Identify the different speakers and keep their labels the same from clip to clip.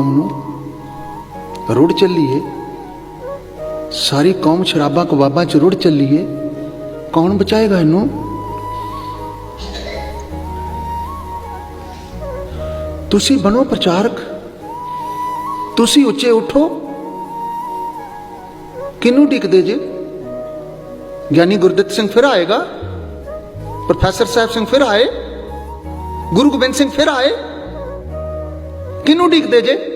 Speaker 1: ਕੌਮ ਨੂੰ ਰੁੜ ਚੱਲੀਏ। ਸਾਰੀ ਕੌਮ ਸ਼ਰਾਬਾਂ ਕਬਾਬਾਂ ਚ ਰੁੜ ਚੱਲੀਏ। ਕੌਣ ਬਚਾਏਗਾ ਇਹਨੂੰ? ਤੁਸੀਂ ਬਣੋ ਪ੍ਰਚਾਰਕ। ਤੁਸੀਂ ਉੱਚੇ ਉਠੋ। ਕਿਹਨੂੰ ਟਿਕਦੇ ਜੇ? ਗਿਆਨੀ ਗੁਰਦਿੱਤ ਸਿੰਘ ਫਿਰ ਆਏਗਾ। ਪ੍ਰੋਫੈਸਰ ਸਾਹਿਬ ਸਿੰਘ ਫਿਰ ਆਏ। ਗੁਰੂ ਗੋਬਿੰਦ ਸਿੰਘ ਫਿਰ ਆਏ। ਕਿਹਨੂੰ ਟਿਕਦੇ ਜੇ?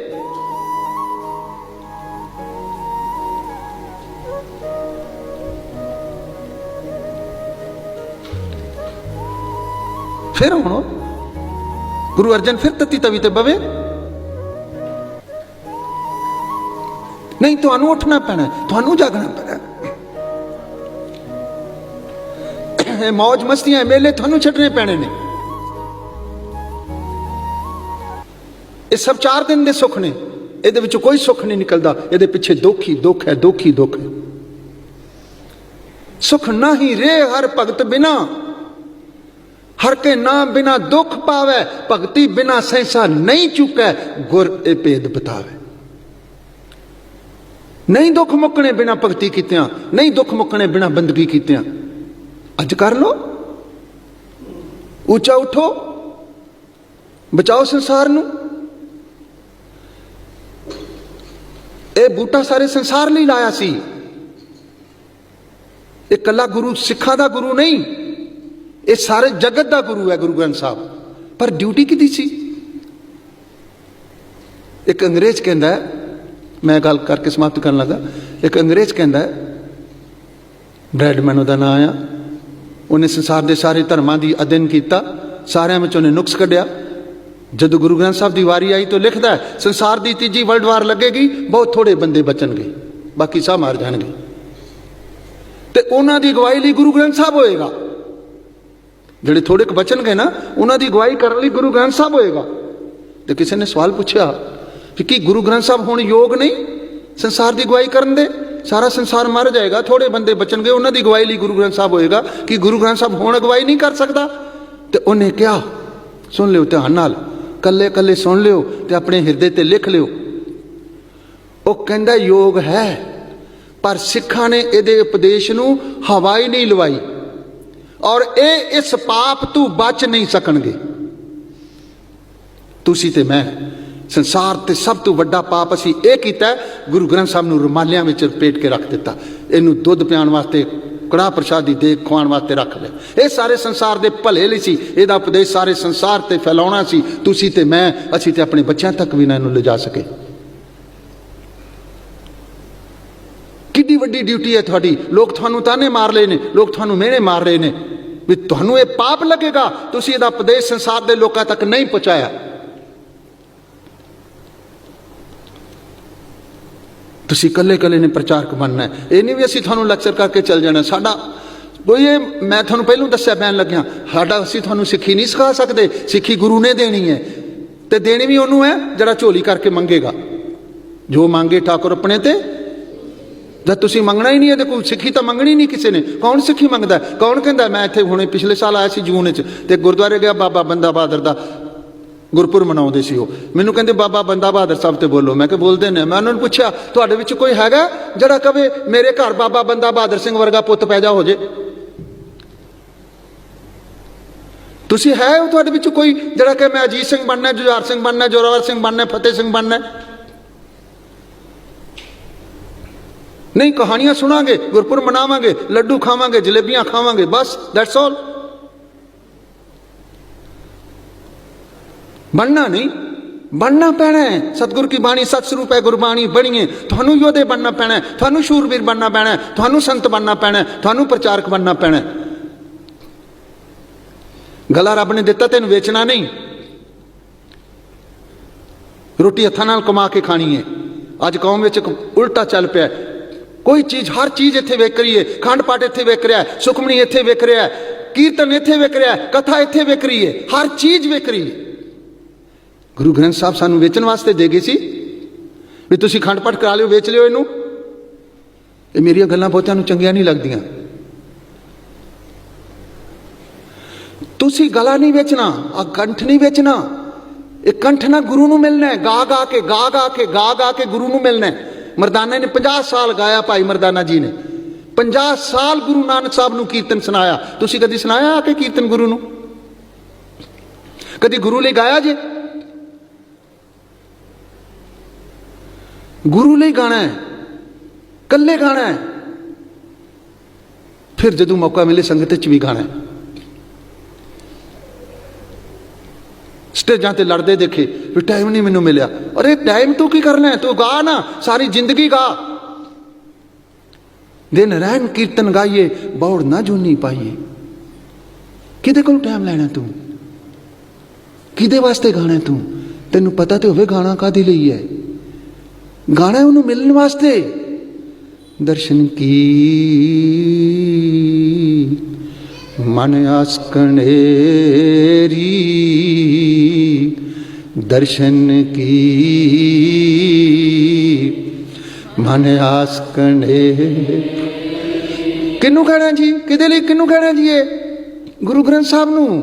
Speaker 1: ਫਿਰ ਹੁਣ ਗੁਰੂ ਅਰਜਨ ਫਿਰ ਤਤੀ ਤਵੀ ਤੇ ਬਵੇ। ਨਹੀਂ, ਤੁਹਾਨੂੰ ਉੱਠਣਾ ਪੈਣਾ, ਤੁਹਾਨੂੰ ਜਾਗਣਾ ਪੈਣਾ। ਹੈ। ਇਹ ਮौज ਮਸਤੀਆਂ ਮੇਲੇ ਤੁਹਾਨੂੰ ਛੱਡਣੇ ਪੈਣੇ ਨੇ। ਇਹ ਸਭ ਚਾਰ ਦਿਨ ਦੇ ਸੁੱਖ ਨੇ। ਇਹਦੇ ਵਿੱਚ ਕੋਈ ਸੁੱਖ ਨਹੀਂ ਨਿਕਲਦਾ। ਇਹਦੇ ਪਿੱਛੇ ਦੁੱਖ ਹੀ ਦੁੱਖ ਹੈ, ਦੁੱਖ ਹੀ ਦੁੱਖ। ਹੈ ਸੁਖ ਨਹੀਂ ਰੇ ਹਰ ਭਗਤ ਬਿਨਾ। ਹਰ ਕੇ ਨਾਮ ਬਿਨਾ ਦੁੱਖ ਪਾਵੇ, ਭਗਤੀ ਬਿਨਾ ਸੈਸਾ ਨਹੀਂ ਚੁਕੈ, ਗੁਰ ਇਹ ਭੇਦ ਬਤਾਵੇ। ਨਹੀਂ ਦੁੱਖ ਮੁੱਕਣੇ ਬਿਨਾ ਭਗਤੀ ਕੀਤਿਆਂ, ਨਹੀਂ ਦੁੱਖ ਮੁੱਕਣੇ ਬਿਨਾ ਬੰਦਗੀ ਕੀਤਿਆਂ। ਅੱਜ ਕਰ ਲੋ ਉੱਚਾ ਉਠੋ। ਬਚਾਓ ਸੰਸਾਰ ਨੂੰ। ਇਹ ਬੂਟਾ ਸਾਰੇ ਸੰਸਾਰ ਲਈ ਲਾਇਆ ਸੀ। ਇਹ ਕੱਲਾ ਗੁਰੂ ਸਿੱਖਾਂ ਦਾ ਗੁਰੂ ਨਹੀਂ ਇਹ ਸਾਰੇ ਜਗਤ ਦਾ ਗੁਰੂ ਹੈ ਗੁਰੂ ਗ੍ਰੰਥ ਸਾਹਿਬ। ਪਰ ਡਿਊਟੀ ਕਿਹਦੀ ਸੀ? ਇੱਕ ਅੰਗਰੇਜ਼ ਕਹਿੰਦਾ ਮੈਂ ਗੱਲ ਕਰਕੇ ਸਮਾਪਤ ਕਰਨ ਲੱਗਾ ਇੱਕ ਅੰਗਰੇਜ਼ ਕਹਿੰਦਾ ਹੈ, ਬ੍ਰੈਡਮੈਨ ਉਹਦਾ ਨਾਮ ਆ। ਉਹਨੇ ਸੰਸਾਰ ਦੇ ਸਾਰੇ ਧਰਮਾਂ ਦੀ ਅਧਿਐਨ ਕੀਤਾ ਸਾਰਿਆਂ ਵਿੱਚ ਉਹਨੇ ਨੁਕਸ ਕੱਢਿਆ। ਜਦੋਂ ਗੁਰੂ ਗ੍ਰੰਥ ਸਾਹਿਬ ਦੀ ਵਾਰੀ ਆਈ ਤਾਂ ਲਿਖਦਾ ਸੰਸਾਰ ਦੀ ਤੀਜੀ ਵਰਲਡ ਵਾਰ ਲੱਗੇਗੀ ਬਹੁਤ ਥੋੜੇ ਬੰਦੇ ਬਚਣਗੇ ਬਾਕੀ ਸਭ ਮਾਰ ਜਾਣਗੇ। ਤੇ ਉਹਨਾਂ ਦੀ ਅਗਵਾਈ ਲਈ ਗੁਰੂ ਗ੍ਰੰਥ ਸਾਹਿਬ ਹੋਏਗਾ। ਜਿਹੜੇ ਥੋੜੇ ਕੁ ਬਚਣਗੇ ਨਾ, ਉਹਨਾਂ ਦੀ ਅਗਵਾਈ ਕਰਨ ਲਈ ਗੁਰੂ ਗ੍ਰੰਥ ਸਾਹਿਬ ਹੋਏਗਾ। ਤੇ ਕਿਸੇ ਨੇ ਸਵਾਲ ਪੁੱਛਿਆ ਕਿ ਕੀ ਗੁਰੂ ਗ੍ਰੰਥ ਸਾਹਿਬ ਹੁਣ ਯੋਗ ਨਹੀਂ? ਸੰਸਾਰ ਦੀ ਅਗਵਾਈ ਕਰਨ ਦੇ? ਸਾਰਾ ਸੰਸਾਰ ਮਰ ਜਾਏਗਾ ਥੋੜੇ ਬੰਦੇ ਬਚਣਗੇ, ਉਹਨਾਂ ਦੀ ਅਗਵਾਈ ਲਈ ਗੁਰੂ ਗ੍ਰੰਥ ਸਾਹਿਬ ਹੋਏਗਾ ਕਿ ਗੁਰੂ ਗ੍ਰੰਥ ਸਾਹਿਬ ਹੁਣ ਅਗਵਾਈ ਨਹੀਂ ਕਰ ਸਕਦਾ। ਤੇ ਉਹਨੇ ਕਿਹਾ, ਸੁਣ ਲਿਓ ਧਿਆਨ ਨਾਲ, ਕੱਲੇ ਕੱਲੇ ਸੁਣ ਲਿਓ ਤੇ ਆਪਣੇ ਹਿਰਦੇ ਤੇ ਲਿਖ ਲਿਓ। ਉਹ ਕਹਿੰਦਾ, ਯੋਗ ਹੈ, ਪਰ ਸਿੱਖਾਂ ਨੇ ਇਹਦੇ ਉਪਦੇਸ਼ ਨੂੰ ਹਵਾਈ ਨਹੀਂ ਲਵਾਈ। ਔਰ ਇਹ ਇਸ ਪਾਪ ਤੋਂ ਬਚ ਨਹੀਂ ਸਕਣਗੇ। ਤੁਸੀਂ ਤੇ ਮੈਂ ਸੰਸਾਰ ਤੇ ਸਭ ਤੋਂ ਵੱਡਾ ਪਾਪ ਅਸੀਂ ਇਹ ਕੀਤਾ, ਗੁਰੂ ਗ੍ਰੰਥ ਸਾਹਿਬ ਨੂੰ ਰੁਮਾਲਿਆਂ ਵਿੱਚ ਲਪੇਟ ਕੇ ਰੱਖ ਦਿੱਤਾ। ਇਹਨੂੰ ਦੁੱਧ ਪਿਆਉਣ ਵਾਸਤੇ, ਕੜਾਹ ਪ੍ਰਸ਼ਾਦੀ ਦੇ ਖਵਾਉਣ ਵਾਸਤੇ ਰੱਖ ਲਿਆ। ਇਹ ਸਾਰੇ ਸੰਸਾਰ ਦੇ ਭਲੇ ਲਈ ਸੀ। ਇਹਦਾ ਉਪਦੇਸ਼ ਸਾਰੇ ਸੰਸਾਰ ਤੇ ਫੈਲਾਉਣਾ ਸੀ। ਤੁਸੀਂ ਤੇ ਮੈਂ, ਅਸੀਂ ਤੇ ਆਪਣੇ ਬੱਚਿਆਂ ਤੱਕ ਵੀ ਨਾ ਇਹਨੂੰ ਲਿਜਾ ਸਕੇ। ਕਿੱਡੀ ਵੱਡੀ ਡਿਊਟੀ ਹੈ ਤੁਹਾਡੀ। ਲੋਕ ਤੁਹਾਨੂੰ ਤਾਨੇ ਮਾਰ ਰਹੇ ਨੇ। ਲੋਕ ਤੁਹਾਨੂੰ ਮਿਹਣੇ ਮਾਰ ਰਹੇ ਨੇ। ਵੀ ਤੁਹਾਨੂੰ ਇਹ ਪਾਪ ਲੱਗੇਗਾ। ਤੁਸੀਂ ਇਹਦਾ ਉਪਦੇਸ਼ ਸੰਸਾਰ ਦੇ ਲੋਕਾਂ ਤੱਕ ਨਹੀਂ ਪਹੁੰਚਾਇਆ। ਤੁਸੀਂ ਇਕੱਲੇ ਇਕੱਲੇ ਨੇ ਪ੍ਰਚਾਰਕ ਬਣਨਾ ਇਹ ਨਹੀਂ ਵੀ ਅਸੀਂ ਤੁਹਾਨੂੰ ਲੈਕਚਰ ਕਰਕੇ ਚੱਲ ਜਾਣਾ ਸਾਡਾ ਕੋਈ ਇਹ ਮੈਂ ਤੁਹਾਨੂੰ ਪਹਿਲਾਂ ਦੱਸਿਆ ਪੈਣ ਲੱਗਿਆ। ਸਾਡਾ ਅਸੀਂ ਤੁਹਾਨੂੰ ਸਿੱਖੀ ਨਹੀਂ ਸਿਖਾ ਸਕਦੇ। ਸਿੱਖੀ ਗੁਰੂ ਨੇ ਦੇਣੀ ਹੈ। ਤੇ ਦੇਣੀ ਵੀ ਉਹਨੂੰ ਹੈ, ਜਿਹੜਾ ਝੋਲੀ ਕਰਕੇ ਮੰਗੇਗਾ। ਜੋ ਮੰਗੇ ਠਾਕੁਰ ਆਪਣੇ ਤੇ ਜਦ ਤੁਸੀਂ ਮੰਗਣਾ ਹੀ ਨਹੀਂ ਇਹਦੇ ਕੋਲ ਸਿੱਖੀ ਤਾਂ ਮੰਗਣੀ ਨਹੀਂ ਕਿਸੇ ਨੇ। ਕੌਣ ਸਿੱਖੀ ਮੰਗਦਾ? ਕੌਣ ਕਹਿੰਦਾ, ਮੈਂ ਇੱਥੇ ਹੁਣੇ ਪਿਛਲੇ ਸਾਲ ਆਇਆ ਸੀ ਜੂਨ ਵਿੱਚ ਤੇ ਗੁਰਦੁਆਰੇ ਗਿਆ, ਬਾਬਾ ਬੰਦਾ ਬਹਾਦਰ ਦਾ ਗੁਰਪੁਰ ਮਨਾਉਂਦੇ ਸੀ ਉਹ। ਮੈਨੂੰ ਕਹਿੰਦੇ, ਬਾਬਾ ਬੰਦਾ ਬਹਾਦਰ ਸਾਹਿਬ ਤੇ ਬੋਲੋ। ਮੈਂ ਕਿ ਬੋਲਦੇ ਨੇ। ਮੈਂ ਉਹਨਾਂ ਨੂੰ ਪੁੱਛਿਆ, ਤੁਹਾਡੇ ਵਿੱਚ ਕੋਈ ਹੈਗਾ ਜਿਹੜਾ ਕਵੇ, ਮੇਰੇ ਘਰ ਬਾਬਾ ਬੰਦਾ ਬਹਾਦਰ ਸਿੰਘ ਵਰਗਾ ਪੁੱਤ ਪੈਦਾ ਹੋ ਜੇ? ਤੁਸੀਂ ਹੈ ਤੁਹਾਡੇ ਵਿੱਚ ਕੋਈ ਜਿਹੜਾ ਕਿ ਮੈਂ ਅਜੀਤ ਸਿੰਘ ਬਣਨਾ, ਜੁਝਾਰ ਸਿੰਘ ਬਣਨਾ, ਜੋਰਾਵਰ ਸਿੰਘ ਬਣਨਾ, ਫਤਿਹ ਸਿੰਘ ਬਣਨਾ? ਨਹੀਂ, ਕਹਾਣੀਆਂ ਸੁਣਾਂਗੇ ਗੁਰਪੁਰ ਮਨਾਵਾਂਗੇ, ਲੱਡੂ ਖਾਵਾਂਗੇ, ਜਲੇਬੀਆਂ ਖਾਵਾਂਗੇ, ਬਸ ਦੈਟਸ ਆਲ ਬਣਨਾ ਨਹੀਂ, ਬਣਨਾ ਪੈਣਾ ਹੈ। ਸਤਿਗੁਰ ਕੀ ਬਾਣੀ, ਸਤ ਸਰੂਪ ਹੈ, ਗੁਰਬਾਣੀ ਬਣੀਏ। ਤੁਹਾਨੂੰ ਯੋਧੇ ਬਣਨਾ ਪੈਣਾ ਤੁਹਾਨੂੰ ਸ਼ੂਰਵੀਰ ਬਣਨਾ ਪੈਣਾ ਤੁਹਾਨੂੰ ਸੰਤ ਬਣਨਾ ਪੈਣਾ ਤੁਹਾਨੂੰ ਪ੍ਰਚਾਰਕ ਬਣਨਾ ਪੈਣਾ ਗਲਾ ਰੱਬ ਨੇ ਦਿੱਤਾ, ਤੈਨੂੰ ਵੇਚਣਾ ਨਹੀਂ। ਰੋਟੀ ਹੱਥਾਂ ਨਾਲ ਕਮਾ ਕੇ ਖਾਣੀ ਹੈ। ਅੱਜ ਕੌਮ ਵਿੱਚ ਇੱਕ ਉਲਟਾ ਚੱਲ ਪਿਆ ਕੋਈ ਚੀਜ਼, ਹਰ ਚੀਜ਼ ਇੱਥੇ ਵਿਕ ਰਹੀ ਹੈ ਖੰਡ ਪਾਠ ਇੱਥੇ ਵਿਕ ਰਿਹਾ ਹੈ, ਸੁਖਮਣੀ ਇੱਥੇ ਵਿਕ ਰਿਹਾ ਹੈ, ਕੀਰਤਨ ਇੱਥੇ ਵਿਕ ਰਿਹਾ ਹੈ, ਕਥਾ ਇੱਥੇ ਵਿਕ ਰਹੀ ਹੈ, ਹਰ ਚੀਜ਼ ਵਿਕ ਰਹੀ ਹੈ। ਗੁਰੂ ਗ੍ਰੰਥ ਸਾਹਿਬ ਸਾਨੂੰ ਵੇਚਣ ਵਾਸਤੇ ਦੇ ਗਏ ਸੀ ਵੀ ਤੁਸੀਂ ਖੰਡ ਪਾਠ ਕਰਾ ਲਿਓ, ਵੇਚ ਲਿਓ ਇਹਨੂੰ। ਇਹ ਮੇਰੀਆਂ ਗੱਲਾਂ ਬਹੁਤਿਆਂ ਨੂੰ ਚੰਗੀਆਂ ਨਹੀਂ ਲੱਗਦੀਆਂ। ਤੁਸੀਂ ਗਲਾ ਨਹੀਂ ਵੇਚਣਾ, ਆ ਕੰਠ ਨਹੀਂ ਵੇਚਣਾ। ਇਹ ਕੰਠ ਨਾ ਗੁਰੂ ਨੂੰ ਮਿਲਣਾ ਹੈ ਗਾ ਗਾ ਕੇ ਗਾ ਗਾ ਕੇ ਗਾ ਗਾ ਕੇ ਗੁਰੂ ਨੂੰ ਮਿਲਣਾ ਹੈ। ਮਰਦਾਨੇ ਨੇ 50 ਸਾਲ ਗਾਇਆ ਭਾਈ ਮਰਦਾਨਾ ਜੀ ਨੇ। 50 ਸਾਲ ਗੁਰੂ ਨਾਨਕ ਸਾਹਿਬ ਨੂੰ ਕੀਰਤਨ ਸੁਣਾਇਆ। ਤੁਸੀਂ ਕਦੀ ਸੁਣਾਇਆ ਆ ਕੇ ਕੀਰਤਨ ਗੁਰੂ ਨੂੰ? ਕਦੀ ਗੁਰੂ ਲਈ ਗਾਇਆ ਜੇ? ਗੁਰੂ ਲਈ ਗਾਣਾ ਹੈ। ਕੱਲੇ ਗਾਣਾ ਹੈ। ਫਿਰ ਜਦੋਂ ਮੌਕਾ ਮਿਲੇ ਸੰਗਤ 'ਚ ਵੀ ਗਾਣਾ ਹੈ। ਸਟੇਜਾਂ ਤੇ ਲੜਦੇ ਦੇਖੇ ਵੀ ਟਾਈਮ ਨਹੀਂ ਮੈਨੂੰ ਮਿਲਿਆ। ਅਰੇ ਟਾਈਮ ਤੂੰ ਕੀ ਕਰਨਾ ਹੈ ਤੂੰ ਗਾ ਨਾ, ਸਾਰੀ ਜ਼ਿੰਦਗੀ ਗਾ। ਦਿਨ ਰਹਿਣ ਕੀਰਤਨ ਗਾਈਏ, ਬੌੜ ਨਾ ਜੂਨੀ ਪਾਈਏ। ਕਿਹਦੇ ਕੋਲ ਟਾਈਮ ਲੈਣਾ ਤੂੰ? ਕਿਹਦੇ ਵਾਸਤੇ ਗਾਣਾ ਤੂੰ? ਤੈਨੂੰ ਪਤਾ ਤੇ ਹੋਵੇ ਗਾਣਾ ਕਾਦੇ ਲਈ ਹੈ। ਗਾਣਾ ਉਹਨੂੰ ਮਿਲਣ ਵਾਸਤੇ। ਦਰਸ਼ਨ ਕੀ? ਮਨ ਆਸ ਦਰਸ਼ਨ ਕੀ? ਮਨ ਆਸ ਕਣੇ ਕਿਹਨੂੰ ਕਹਿਣਾ ਜੀ? ਕਿਹਦੇ ਲਈ ਕਿਹਨੂੰ ਕਹਿਣਾ ਜੀ ਇਹ? ਗੁਰੂ ਗ੍ਰੰਥ ਸਾਹਿਬ ਨੂੰ?